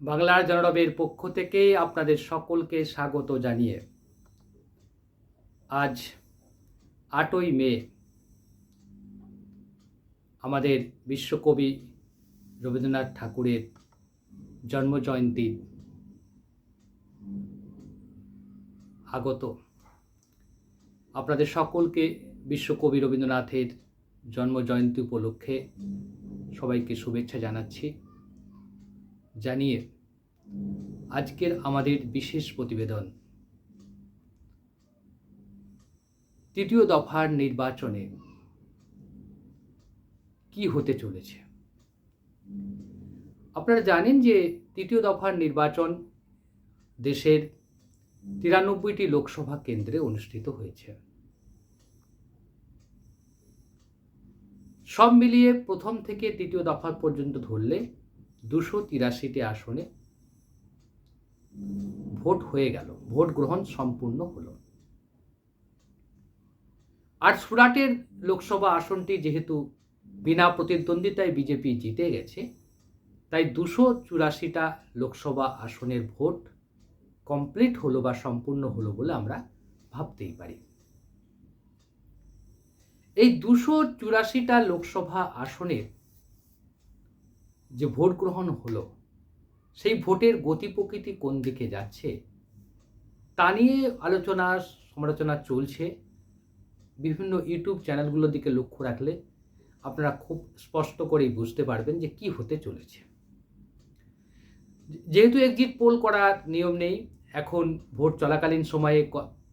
বাংলার জনরবের পক্ষ থেকে আপনাদের সকলকে স্বাগত জানিয়ে আজ আটই মে আমাদের বিশ্বকবি রবীন্দ্রনাথ ঠাকুরের জন্মজয়ন্তী আগত। আপনাদের সকলকে বিশ্বকবি রবীন্দ্রনাথের জন্মজয়ন্তী উপলক্ষে সবাইকে শুভেচ্ছা জানাচ্ছি। জানিয়ে আজকের আমাদের বিশেষ প্রতিবেদন। তৃতীয় দফার নির্বাচনে কি হতে চলেছে? আপনারা জানেন যে তৃতীয় দফার নির্বাচন দেশের তিরানব্বইটি লোকসভা কেন্দ্রে অনুষ্ঠিত হয়েছে। সব মিলিয়ে প্রথম থেকে তৃতীয় দফা পর্যন্ত ধরলে দুশো তিরাশিটি আসনে ভোট হয়ে গেল। ভোট গ্রহণ সম্পূর্ণ হলো। আর সুরাটের লোকসভা আসনটি যেহেতু বিনা প্রতিদ্বন্দ্বিতায় বিজেপি জিতে গেছে, তাই দুশো চুরাশিটা লোকসভা আসনের ভোট কমপ্লিট হলো বা সম্পূর্ণ হলো বলে আমরা ভাবতেই পারি। এই দুশো চুরাশিটা লোকসভা আসনের যে ভোট গ্রহণ হলো, সেই ভোটের গতি প্রকৃতি কোন দিকে যাচ্ছে, তা নিয়ে আলোচনা, সমালোচনা চলছে। বিভিন্ন ইউটিউব চ্যানেলগুলোর দিকে লক্ষ্য রাখলে আপনারা খুব স্পষ্ট করেই বুঝতে পারবেন যে কি হতে চলেছে। যেহেতু এক্সিট পোল করার নিয়ম নেই, এখন ভোট চলাকালীন সময়ে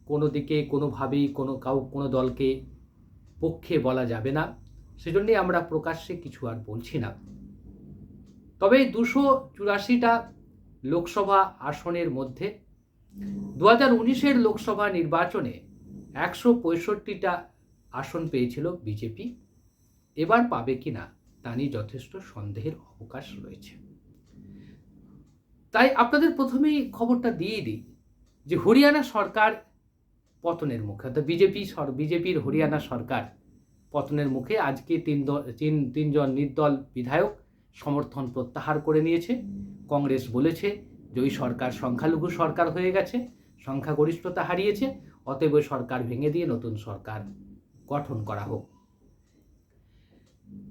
কোনো দিকে, কোনোভাবেই কোনো কাউ, কোনো দলকে পক্ষে বলা যাবে না। সেজন্যই আমরা প্রকাশ্যে কিছু আর বলছি না। তবে দুশো চুরাশিটা লোকসভা আসনের মধ্যে দু হাজার উনিশের লোকসভা নির্বাচনে একশো পঁয়ষট্টিটা আসন পেয়েছিল বিজেপি। এবার পাবে কি না তা নিয়ে যথেষ্ট সন্দেহের অবকাশ রয়েছে। তাই আপনাদের প্রথমেই খবরটা দিয়ে দিই যে হরিয়ানা সরকার পতনের মুখে, অর্থাৎ বিজেপি বিজেপির হরিয়ানা সরকার পতনের মুখে আজকে তিন তিন, তিনজন নির্দল বিধায়ক সমর্থন প্রত্যাহার করে নিয়েছে। কংগ্রেস বলেছে যে ওই সরকার সংখ্যালঘু সরকার হয়ে গেছে, সংখ্যাগরিষ্ঠতা হারিয়েছে, অতএব সরকার ভেঙে দিয়ে নতুন সরকার গঠন করা হোক।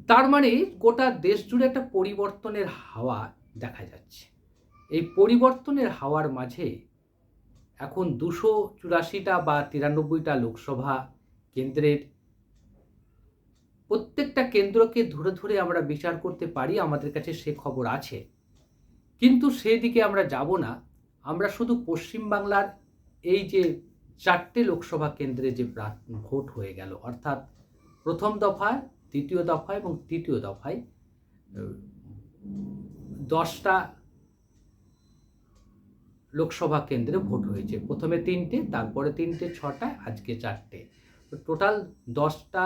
তার মানে গোটা দেশ জুড়ে একটা পরিবর্তনের হাওয়া দেখা যাচ্ছে। এই পরিবর্তনের হাওয়ার মাঝে এখন দুশো চুরাশিটা বা তিরানব্বইটা লোকসভা কেন্দ্রের প্রত্যেকটা কেন্দ্রকে ধরে ধরে আমরা বিচার করতে পারি, আমাদের কাছে সে খবর আছে। কিন্তু সেদিকে আমরা যাব না। আমরা শুধু পশ্চিমবাংলার এই যে চারটে লোকসভা কেন্দ্রে যে ভোট হয়ে গেল, অর্থাৎ প্রথম দফায়, দ্বিতীয় দফায় এবং তৃতীয় দফায় দশটা লোকসভা কেন্দ্রে ভোট হয়েছে। প্রথমে তিনটে, তারপরে তিনটে ছটা আজকে চারটে। টোটাল দশটা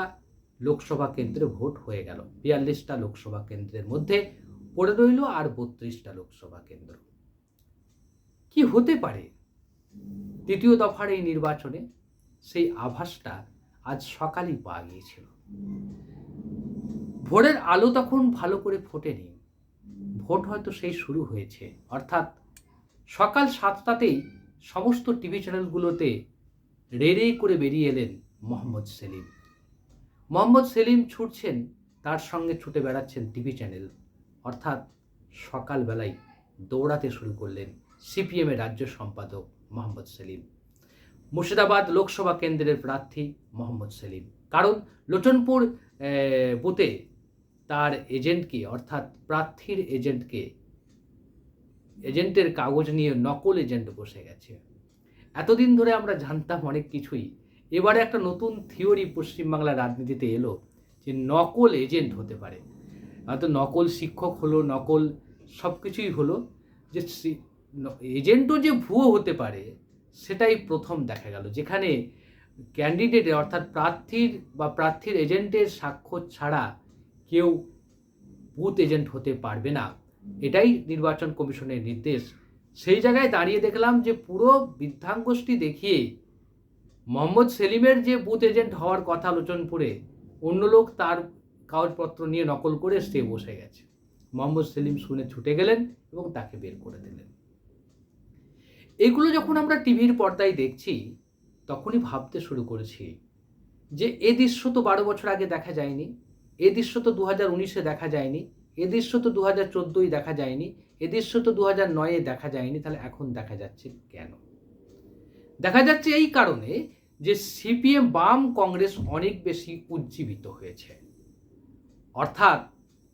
লোকসভা কেন্দ্রে ভোট হয়ে গেল। বিয়াল্লিশটা লোকসভা কেন্দ্রের মধ্যে পড়ে রইল আর বত্রিশটা লোকসভা কেন্দ্র। কি হতে পারে? তৃতীয় দফার এই নির্বাচনে সেই আভাসটা আজ সকালেই পাওয়া গিয়েছিল। ভোরের আলো তখন ভালো করে ফোটেনি। ভোট হয়তো সেই শুরু হয়েছে। অর্থাৎ সকাল সাতটাতেই সমস্ত টিভি চ্যানেলগুলোতে রে রে করে বেরিয়ে এলেন মোহাম্মদ সেলিম। মোহাম্মদ সেলিম ছুটছেন, তার সঙ্গে ছুটে বেড়াচ্ছেন টিভি চ্যানেল। অর্থাৎ সকালবেলায় দৌড়াতে শুরু করলেন সিপিএমের রাজ্য সম্পাদক মোহাম্মদ সেলিম। মুর্শিদাবাদ লোকসভা কেন্দ্রের প্রার্থী মোহাম্মদ সেলিম। কারণ লোচনপুর বুথে তার এজেন্টকে, অর্থাৎ প্রার্থীর এজেন্টকে, এজেন্টের কাগজ নিয়ে নকল এজেন্ট বসে গেছে। এতদিন ধরে আমরা জানতাম অনেক কিছুই এবারে একটা নতুন থিওরি পশ্চিমবাংলার রাজনীতিতে এলো যে নকল এজেন্ট হতে পারে। হয়তো নকল শিক্ষক হলো, নকল সব কিছুই হলো, যে এজেন্টও যে ভুয়ো হতে পারে, সেটাই প্রথম দেখা গেল। যেখানে ক্যান্ডিডেটের অর্থাৎ প্রার্থীর বা প্রার্থীর এজেন্টের স্বাক্ষর ছাড়া কেউ বুথ এজেন্ট হতে পারবে না। এটাই নির্বাচন কমিশনের নির্দেশ। সেই জায়গায় দাঁড়িয়ে দেখলাম যে পুরো বৃদ্ধাঙ্গোষ্ঠী দেখিয়ে মোহাম্মদ সেলিমের যে বুথ এজেন্ট হওয়ার কথা আলোচন করে অন্য লোক তার কাগজপত্র নিয়ে নকল করে সে বসে গেছে। মোহাম্মদ সেলিম শুনে ছুটে গেলেন এবং তাকে বের করে দিলেন। এগুলো যখন আমরা টিভির পর্দায় দেখছি, তখনই ভাবতে শুরু করেছি যে এ দৃশ্য তো বারো বছর আগে দেখা যায়নি, এ দৃশ্য তো দু হাজার উনিশে দেখা যায়নি, এ দৃশ্য তো দু হাজার চোদ্দোই দেখা যায়নি, এ দৃশ্য তো দু হাজার নয়ে দেখা যায়নি, তাহলে এখন দেখা যাচ্ছে কেন? দেখা যাচ্ছে এই কারণে যে সিপিএম বাম কংগ্রেস অনেক বেশি উজ্জীবিত হয়েছে। অর্থাৎ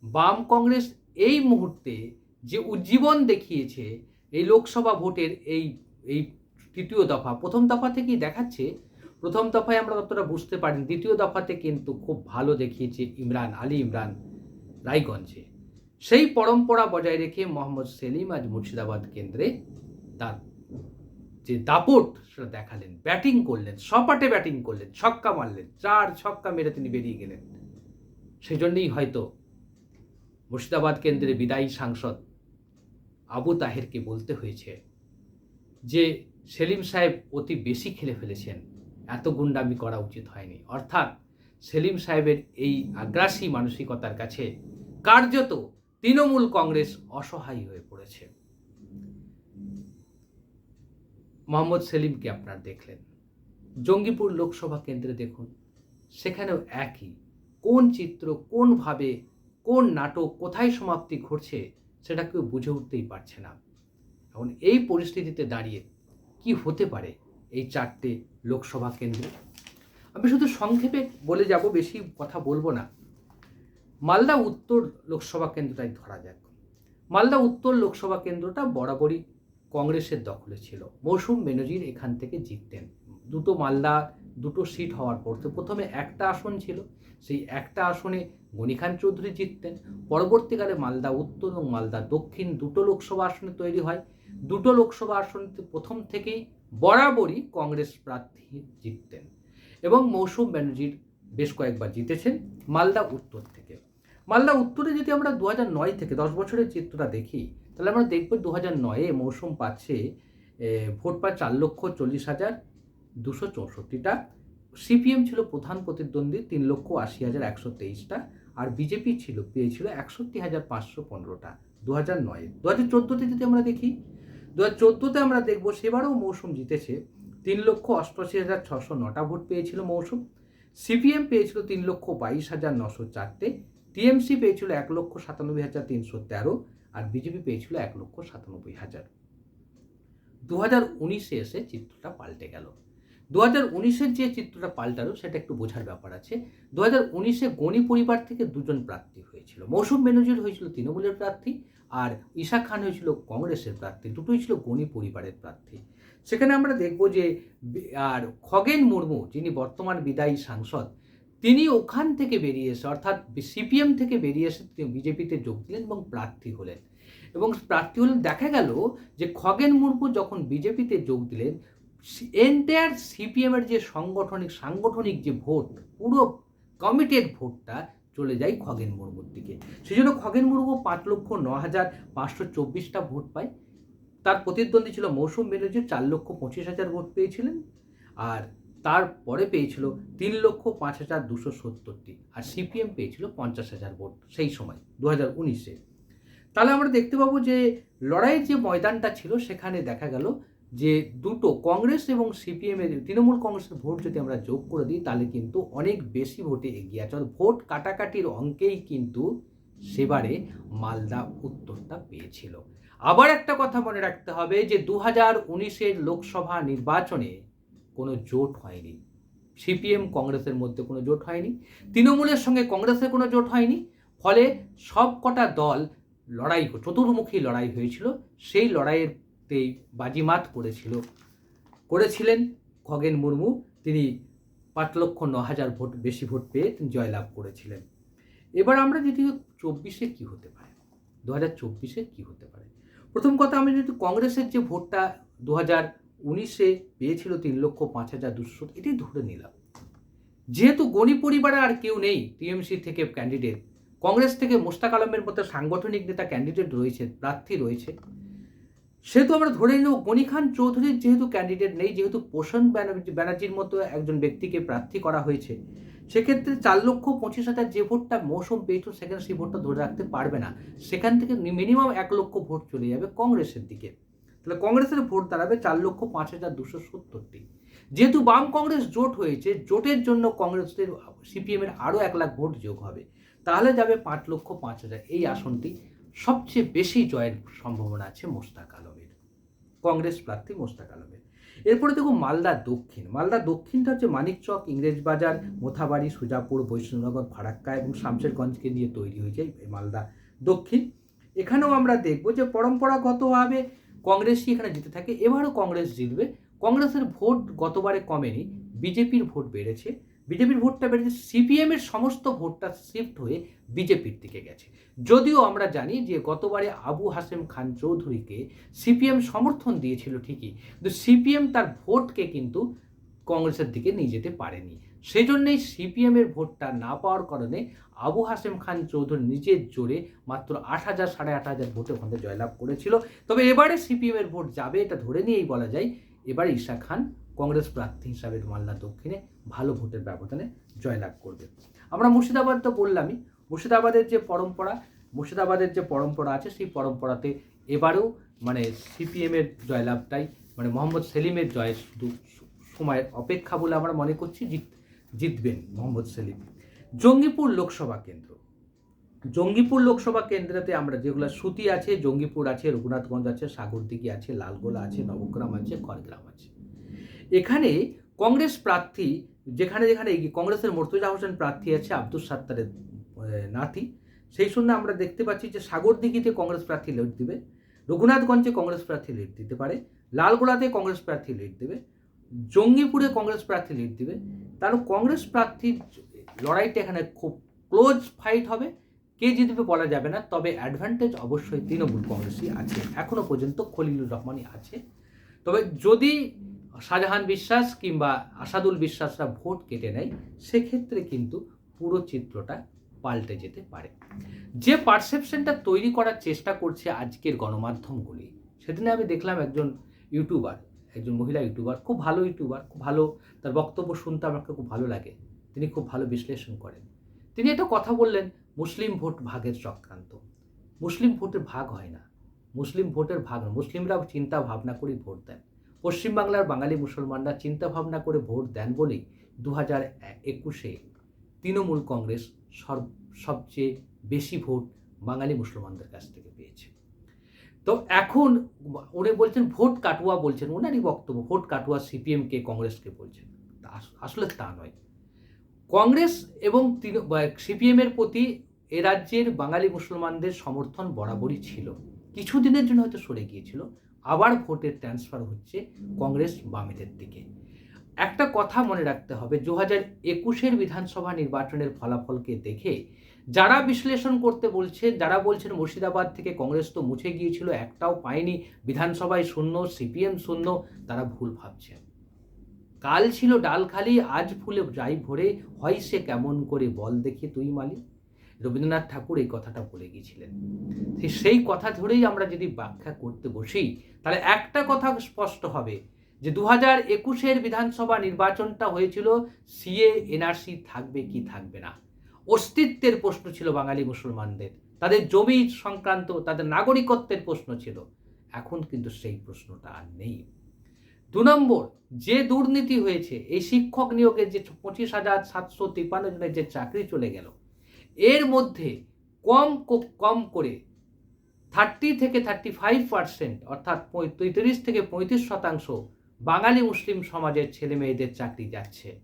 বাম কংগ্রেস এই মুহূর্তে যে উজ্জীবন দেখিয়েছে এই লোকসভা ভোটের এই এই তৃতীয় দফা, প্রথম দফা থেকেই দেখাচ্ছে। প্রথম দফায় আমরা ততটা বুঝতে পারিনি, দ্বিতীয় দফাতে কিন্তু খুব ভালো দেখিয়েছে ইমরান, আলী ইমরান রায়গঞ্জে। সেই পরম্পরা বজায় রেখে মোহাম্মদ সেলিম আজ মুর্শিদাবাদ কেন্দ্রে তার যে দাপট, সেটা দেখালেন। ব্যাটিং করলেন, সপাটে ব্যাটিং করলেন, ছক্কা মারলেন, চার ছক্কা মেরে তিনি বেরিয়ে গেলেন। সেই জন্যই হয়তো মুর্শিদাবাদ কেন্দ্রের বিদায়ী সাংসদ আবু তাহেরকে বলতে হয়েছে যে, সেলিম সাহেব অতি বেশি খেলে ফেলেছেন, এত গুন্ডামি করা উচিত হয়নি। অর্থাৎ সেলিম সাহেবের এই আগ্রাসী মানসিকতার কাছে কার্যত তৃণমূল কংগ্রেস অসহায় হয়ে পড়েছে। মোহাম্মদ সেলিমকে আপনার দেখলেন। জঙ্গিপুর লোকসভা কেন্দ্রে দেখুন, সেখানেও একই। কোন চিত্র কোনভাবে কোন নাটক কোথায় সমাপ্তি ঘটছে সেটা কেউ বুঝে উঠতেই পারছে না। এখন এই পরিস্থিতিতে দাঁড়িয়ে কি হতে পারে এই চারটে লোকসভা কেন্দ্রে? আমি শুধু সংক্ষেপে বলে যাব, বেশি কথা বলব না। মালদা উত্তর লোকসভা কেন্দ্রটাই ধরা যাক। মালদা উত্তর লোকসভা কেন্দ্রটা বরাবরই কংগ্রেসের দখলে ছিল। মৌসুম বেনজির এখান থেকে জিততেন। দুটো মালদা, দুটো সিট হওয়ার পর তো প্রথমে একটা আসন ছিল। সেই একটা আসনে গনি খান চৌধুরী জিততেন। পরবর্তীকালে মালদা উত্তর এবং মালদা দক্ষিণ দুটো লোকসভা আসনে তৈরি হয়। দুটো লোকসভা আসনতে প্রথম থেকেই বরাবরই কংগ্রেস প্রার্থী জিততেন এবং মৌসুম ব্যানার্জির বেশ কয়েকবার জিতেছেন মালদা উত্তর থেকে। মালদা উত্তরে যদি আমরা দু নয় থেকে দশ বছরের চিত্রটা দেখি তাহলে আমরা দেখব দু হাজার নয়ে মৌসুম পাচ্ছে ভোট পায় চার লক্ষ চল্লিশ হাজার দুশো চৌষট্টিটা। সিপিএম ছিল প্রধান প্রতিদ্বন্দ্বী, তিন লক্ষ আশি হাজার একশো তেইশটা। আর বিজেপি ছিল পেয়েছিল একষট্টি হাজার পাঁচশো পনেরোটা দু হাজার নয়ে দু হাজার চোদ্দোতে যদি আমরা দেখি দু হাজার চোদ্দোতে আমরা দেখব সেবারও মৌসুম জিতেছে, তিন লক্ষ অষ্টআশি হাজার ছশো নটা ভোট পেয়েছিল মৌসুম। সিপিএম পেয়েছিল তিন লক্ষ বাইশ হাজার নশো চারটে, টিএমসি পেয়েছিল এক লক্ষ সাতানব্বই হাজার তিনশো তেরো আর বিজেপি পেয়েছিল এক লক্ষ সাতানব্বই হাজার। দু হাজার উনিশে এসে চিত্রটা পাল্টে গেল। দু হাজার উনিশের যে চিত্রটা পাল্টালো, সেটা একটু বোঝার ব্যাপার আছে। দু হাজার উনিশে গণি পরিবার থেকে দুজন প্রার্থী হয়েছিল। মৌসুম বেনজির হয়েছিল তৃণমূলের প্রার্থী আর ঈশা খান হয়েছিল কংগ্রেসের প্রার্থী। দুটোই ছিল গণি পরিবারের প্রার্থী। সেখানে আমরা দেখব যে আর খগেন মুর্মু, যিনি বর্তমান বিদায়ী সাংসদ তিনি ওখান থেকে বেরিয়ে এসে, অর্থাৎ সিপিএম থেকে বেরিয়ে এসে তিনি বিজেপিতে যোগ দিলেন এবং প্রার্থী হলেন। এবং প্রার্থী হলেন, দেখা গেল যে খগেন মুর্মু যখন বিজেপিতে যোগ দিলেন, এন্টায়ার সিপিএমের যে সাংগঠনিক সাংগঠনিক যে ভোট, পুরো কমিটেড ভোটটা চলে যায় খগেন মুর্মুর দিকে। সেই জন্য খগেন মুর্মু পাঁচ লক্ষ ন হাজার পাঁচশো চব্বিশটা ভোট পায়। তার প্রতিদ্বন্দ্বী ছিল মৌসুম ব্যানার্জি চার লক্ষ পঁচিশ হাজার ভোট পেয়েছিলেন। আর তারপরে পেয়েছিল তিন লক্ষ পাঁচ হাজার দুশো সত্তরটি আর সিপিএম পেয়েছিল পঞ্চাশ হাজার ভোট সেই সময় দু হাজার উনিশে। তাহলে আমরা দেখতে পাবো যে লড়াইয়ের যে ময়দানটা ছিল, সেখানে দেখা গেল যে দুটো কংগ্রেস এবং সিপিএম এর, তৃণমূল কংগ্রেসের ভোট যদি আমরা যোগ করে দিই, তাহলে কিন্তু অনেক বেশি ভোটে এগিয়ে আছে। ভোট কাটাকাটির অঙ্কেই কিন্তু সেবারে মালদা উত্তরটা পেয়েছিল। আবার একটা কথা মনে রাখতে হবে যে দু হাজার উনিশের লোকসভা নির্বাচনে জোট হয়নি। সিপিএম কংগ্রেসের মধ্যে কোনো জোট হয়নি। তৃণমূলের সঙ্গে কংগ্রেসের কোনো জোট হয়নি। ফলে সব কটা দল লড়াই চতুর্মুখী লড়াই হয়েছিল। সেই লড়াইয়েরতেই বাজিমাত করেছিল। করেছিলেন খগেন মুর্মু। তিনি পাঁচ লক্ষ ন হাজার ভোট, বেশি ভোট পেয়ে তিনি জয়লাভ করেছিলেন। এবার আমরা যদি চব্বিশে কি হতে পারে? দু হাজার চব্বিশে কী হতে পারে? প্রথম কথা আমি যদি কংগ্রেসের যে ভোটটা দু হাজার উনিশে পেয়েছিল তিন লক্ষ পাঁচ হাজার দুশো এটি ধরে নিলাম। যেহেতু গণি পরিবারে আর কেউ নেই, টিএমসি থেকে ক্যান্ডিডেট কংগ্রেস থেকে মোস্তাক আলমের মতো সাংগঠনিক নেতা ক্যান্ডিডেট রয়েছে প্রার্থী রয়েছে। সেহেতু আমরা ধরে নেব গনি খান চৌধুরীর যেহেতু ক্যান্ডিডেট নেই, যেহেতু পোষণ ব্যানার্জি, ব্যানার্জির মতো একজন ব্যক্তিকে প্রার্থী করা হয়েছে, সেক্ষেত্রে চার লক্ষ পঁচিশ হাজার যে ভোটটা মৌসুম পেয়েছিল, সেখানে সেই ভোটটা ধরে রাখতে পারবে না। সেখান থেকে মিনিমাম এক লক্ষ ভোট চলে যাবে কংগ্রেসের দিকে। তাহলে কংগ্রেসের ভোট দাঁড়াবে চার লক্ষ পাঁচ হাজার দুশো সত্তরটি। যেহেতু বাম কংগ্রেস জোট হয়েছে, জোটের জন্য কংগ্রেসের সিপিএমের আরও এক লাখ ভোট যোগ হবে। তাহলে যাবে পাঁচ লক্ষ পাঁচ হাজার। এই আসনটি সবচেয়ে বেশি জয়ের সম্ভাবনা আছে মোস্তাক আলমের। কংগ্রেস প্রার্থী মোস্তাক আলমের। এরপরে দেখো মালদা দক্ষিণ। মালদা দক্ষিণটা হচ্ছে মানিকচক ইংরেজবাজার মোথাবাড়ি, সুজাপুর, বৈষ্ণবনগর ফারাক্কা এবং শামশেরগঞ্জকে নিয়ে তৈরি হয়েছে মালদা দক্ষিণ। এখানেও আমরা দেখব যে পরম্পরাগতভাবে কংগ্রেসই এখানে জিতে থাকে, এবারও কংগ্রেস জিতবে। কংগ্রেসের ভোট গতবারে কমেনি, বিজেপির ভোট বেড়েছে। বিজেপির ভোটটা বেড়েছে সিপিএম এর সমস্ত ভোটটা শিফট হয়ে বিজেপির দিকে গেছে। যদিও আমরা জানি যে গতবারে আবু হাসেম খান চৌধুরীকে সিপিএম সমর্থন দিয়েছিল ঠিকই, কিন্তু সিপিএম তার ভোটকে কিন্তু কংগ্রেসের দিকে নিয়ে যেতে পারেনি। সেই জন্যেই সিপিএমের ভোটটা না পাওয়ার কারণে আবু হাসেম খান চৌধুরী নিজের জোরে মাত্র আট হাজার, সাড়ে আট হাজার ভোটে ওখানে জয়লাভ করেছিল। তবে এবারে সিপিএমের ভোট যাবে এটা ধরে নিয়েই বলা যায়, এবারে ঈশা খান কংগ্রেস প্রার্থী হিসাবে মালদা দক্ষিণে ভালো ভোটের ব্যবধানে জয়লাভ করবে। আমরা মুর্শিদাবাদ তো বললামই, মুর্শিদাবাদের যে পরম্পরা, মুর্শিদাবাদের যে পরম্পরা আছে, সেই পরম্পরাতে এবারেও মানে সিপিএমের জয়লাভটাই মানে মোহাম্মদ সেলিমের জয় শুধু সময়ের অপেক্ষা বলে আমরা মনে করছি জিত জিতবেন মোহাম্মদ সেলিম। জঙ্গিপুর লোকসভা কেন্দ্র। জঙ্গিপুর লোকসভা কেন্দ্রতে আমরা যেগুলো সুতি আছে, জঙ্গিপুর আছে, রঘুনাথগঞ্জ আছে, সাগরদিঘি আছে, লালগোলা আছে, নবগ্রাম আছে, খড়গ্রাম আছে। এখানে কংগ্রেস প্রার্থী, যেখানে যেখানে কংগ্রেসের মোর্তজা হোসেন প্রার্থী আছে আব্দুল সাত্তারের নাতি, সেই সঙ্গে আমরা দেখতে পাচ্ছি যে সাগরদিঘিতে কংগ্রেস প্রার্থী লিড দিবে, রঘুনাথগঞ্জে কংগ্রেস প্রার্থী লিড দিতে পারে, লালগোলাতে কংগ্রেস প্রার্থী লিড দেবে, জঙ্গিপুরে কংগ্রেস প্রার্থী লিড দিবে তার কংগ্রেস প্রার্থীর লড়াইটা এখানে খুব ক্লোজ ফাইট হবে। কে জিতবে বলা যাবে না, তবে অ্যাডভান্টেজ অবশ্যই তৃণমূল কংগ্রেসই আছে। এখনও পর্যন্ত খলিলুর রহমানই আছে। তবে যদি শাহজাহান বিশ্বাস কিংবা আসাদুল বিশ্বাসরা ভোট কেটে নেয়, সেক্ষেত্রে কিন্তু পুরো চিত্রটা পাল্টে যেতে পারে। যে পারসেপশনটা তৈরি করার চেষ্টা করছে আজকের গণমাধ্যমগুলি, সেদিনে আমি দেখলাম একজন ইউটিউবার একজন মহিলা ইউটিউবার, খুব ভালো ইউটিউবার, খুব ভালো তার বক্তব্য শুনতে আমাকে খুব ভালো লাগে। তিনি খুব ভালো বিশ্লেষণ করেন। তিনি একটা কথা বললেন, মুসলিম ভোট ভাগের চক্রান্ত। মুসলিম ভোটের ভাগ হয় না। মুসলিম ভোটের ভাগ মুসলিমরা চিন্তা ভাবনা করে ভোট দেন। পশ্চিমবাংলার বাঙালি মুসলমানরা চিন্তা ভাবনা করে ভোট দেন বলেই দু হাজার একুশে তৃণমূল কংগ্রেস সব সবচেয়ে বেশি ভোট বাঙালি মুসলমানদের কাছ থেকে পেয়েছে। তো এখন উনি বলছেন ভোট কাটুয়া বলছেন ওনারই বক্তব্য, ভোট কাটুয়া সিপিএমকে, কংগ্রেসকে বলছেন। আসলে তা নয়। কংগ্রেস এবং সিপিএমের প্রতি এ রাজ্যের বাঙালি মুসলমানদের সমর্থন বরাবরই ছিল। কিছুদিনের জন্য হয়তো সরে গিয়েছিল, আবার ভোটের ট্রান্সফার হচ্ছে কংগ্রেস বামেদের দিকে। একটা কথা মনে রাখতে হবে, দু হাজার একুশের বিধানসভা নির্বাচনের ফলাফলকে দেখে যারা বিশ্লেষণ করতে বলছে যারা বলছেন মুর্শিদাবাদ থেকে কংগ্রেস তো মুছে গিয়েছিল, একটাও পায়নি, বিধানসভায় শূন্য, সিপিএম শূন্য, তারা ভুল ভাবছেন। কাল ছিল ডাল খালি, আজ ফুলে যাই ভরে, হয় সে কেমন করে বল দেখে তুই মালি। রবীন্দ্রনাথ ঠাকুর এই কথাটা বলে গিয়েছিলেন। সেই কথা ধরেই আমরা যদি ব্যাখ্যা করতে বসি, তাহলে একটা কথা স্পষ্ট হবে, যে দু হাজার একুশের বিধানসভা নির্বাচনটা হয়েছিল, সিএ, এনআরসি থাকবে কি থাকবে না। অস্তিত্বের প্রশ্ন ছিল বাঙালি মুসলমানদের। তাদের জমি সংক্রান্ত, তাদের নাগরিকত্বের প্রশ্ন ছিল। এখন কিন্তু সেই প্রশ্নটা আর নেই। দু নম্বর, যে দুর্নীতি হয়েছে, এই শিক্ষক নিয়োগের যে পঁচিশ হাজার সাতশো তিপ্পান্ন জনের যে চাকরি চলে গেল, এর মধ্যে কম কম করে থার্টি থেকে থার্টি ফাইভ পার্সেন্ট, অর্থাৎ পঁয়ত্রিশ থেকে পঁয়ত্রিশ শতাংশ বাঙালি মুসলিম সমাজের ছেলে মেয়েদের চাকরি যাচ্ছে।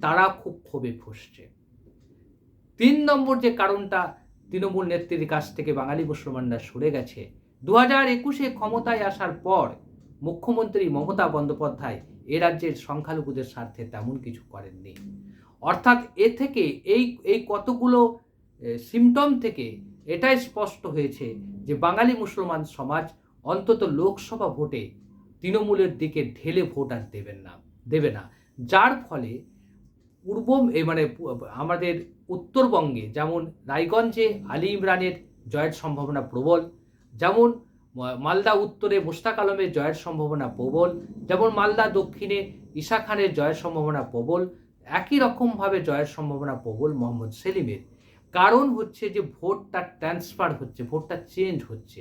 তারা খুব ক্ষোভে ফুসছে। তিন নম্বর যে কারণটা তৃণমূল নেত্রীর কাছ থেকে বাঙালি মুসলমানরা সরে গেছে দু হাজার একুশে ক্ষমতায় আসার পর মুখ্যমন্ত্রী মমতা বন্দ্যোপাধ্যায় এ রাজ্যের সংখ্যালঘুদের স্বার্থে তেমন কিছু করেননি। অর্থাৎ এ থেকে এই এই কতগুলো সিমটম থেকে এটাই স্পষ্ট হয়েছে যে বাঙালি মুসলমান সমাজ অন্তত লোকসভা ভোটে তৃণমূলের দিকে ঢেলে ভোট আর দেবেন না, দেবে না। যার ফলে পূর্ব মানে আমাদের উত্তরবঙ্গে যেমন রায়গঞ্জে আলী ইমরানের জয়ের সম্ভাবনা প্রবল, যেমন মালদা উত্তরে মোস্তাক আলমের জয়ের সম্ভাবনা প্রবল, যেমন মালদা দক্ষিণে ঈশা খানের জয়ের সম্ভাবনা প্রবল, একই রকমভাবে জয়ের সম্ভাবনা প্রবল মোহাম্মদ সেলিমের। কারণ হচ্ছে যে ভোটটা ট্রান্সফার হচ্ছে, ভোটটা চেঞ্জ হচ্ছে।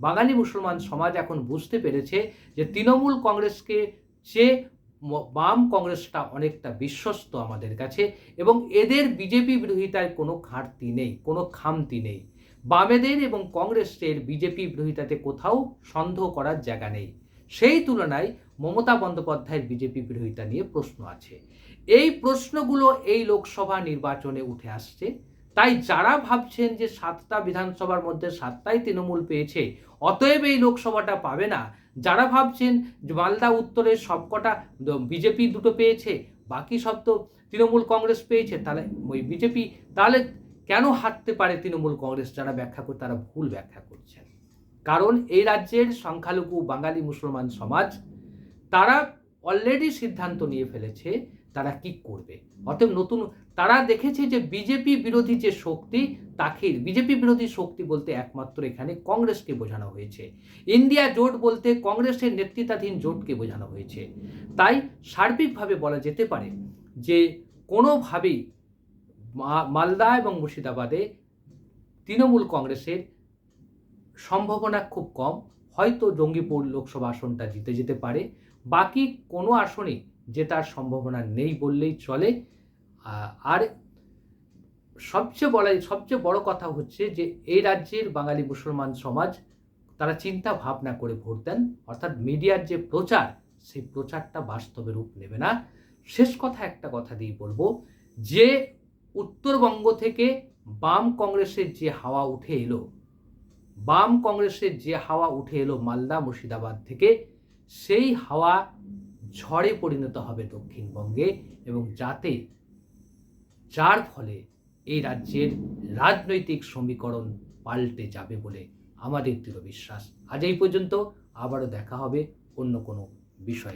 বাঙালি মুসলমান সমাজ এখন বুঝতে পেরেছে যে তৃণমূল কংগ্রেসকে চেয়ে বাম কংগ্রেসটা অনেকটা বিশ্বস্ত আমাদের কাছে এবং এদের বিজেপি বিরোধিতায় কোনো ঘাটতি নেই, কোনো খামতি নেই। বামেদের এবং কংগ্রেসের বিজেপি বিরোধিতাতে কোথাও সন্দেহ করার জায়গা নেই। সেই তুলনায় মমতা বন্দ্যোপাধ্যায়ের বিজেপি বিরোধিতা নিয়ে প্রশ্ন আছে। এই প্রশ্নগুলো এই লোকসভা নির্বাচনে উঠে আসছে। তাই যারা ভাবছেন যে সাতটা বিধানসভার মধ্যে সাতটাই তৃণমূল পেয়েছে, অতএব এই লোকসভাটা পাবে না যারা ভাবছেন মালদা উত্তরের সবকটা বিজেপি দুটো পেয়েছে, বাকি সব তো তৃণমূল কংগ্রেস পেয়েছে, তাহলে ওই বিজেপি, তাহলে কেন হারতে পারে তৃণমূল কংগ্রেস যারা ব্যাখ্যা করে, তারা ভুল ব্যাখ্যা করছেন? কারণ এই রাজ্যের সংখ্যালঘু বাঙালি মুসলমান সমাজ, তারা অলরেডি সিদ্ধান্ত নিয়ে ফেলেছে, তারা কি করবে? অতএব নতুন তারা দেখেছে যে বিজেপি বিরোধী যে শক্তি তাকে বিজেপি বিরোধী শক্তি বলতে একমাত্র এখানে কংগ্রেসকে বোঝানো হয়েছে। ইন্ডিয়া জোট বলতে কংগ্রেসের নেতৃত্বাধীন জোটকে বোঝানো হয়েছে। তাই সার্বিকভাবে বলা যেতে পারে যে কোনোভাবেই মালদা এবং মুর্শিদাবাদে তৃণমূল কংগ্রেসের সম্ভাবনা খুব কম। হয়তো জঙ্গিপুর লোকসভা আসনটা জিতে যেতে পারে। বাকি কোনো আসনে জেতার সম্ভাবনা নেই বললেই চলে। আর সবচেয়ে বড় সবচেয়ে বড় কথা হচ্ছে যে এই রাজ্যের বাঙালি মুসলমান সমাজ, তারা চিন্তা ভাবনা করে ভোট দেন। অর্থাৎ মিডিয়ার যে প্রচার, সেই প্রচারটা বাস্তবে রূপ নেবে না। শেষ কথা একটা কথা দিয়ে বলব, যে উত্তরবঙ্গ থেকে বাম কংগ্রেসের যে হাওয়া উঠে এলো, বাম কংগ্রেসের যে হাওয়া উঠে এলো মালদা, মুর্শিদাবাদ থেকে, সেই হাওয়া ঝড়ে পরিণত হবে দক্ষিণবঙ্গে এবং যাতে যার ফলে এই রাজ্যের রাজনৈতিক সমীকরণ পাল্টে যাবে বলে আমাদের দৃঢ় বিশ্বাস। আজ এই পর্যন্ত আবারও দেখা হবে অন্য কোনো বিষয়ে।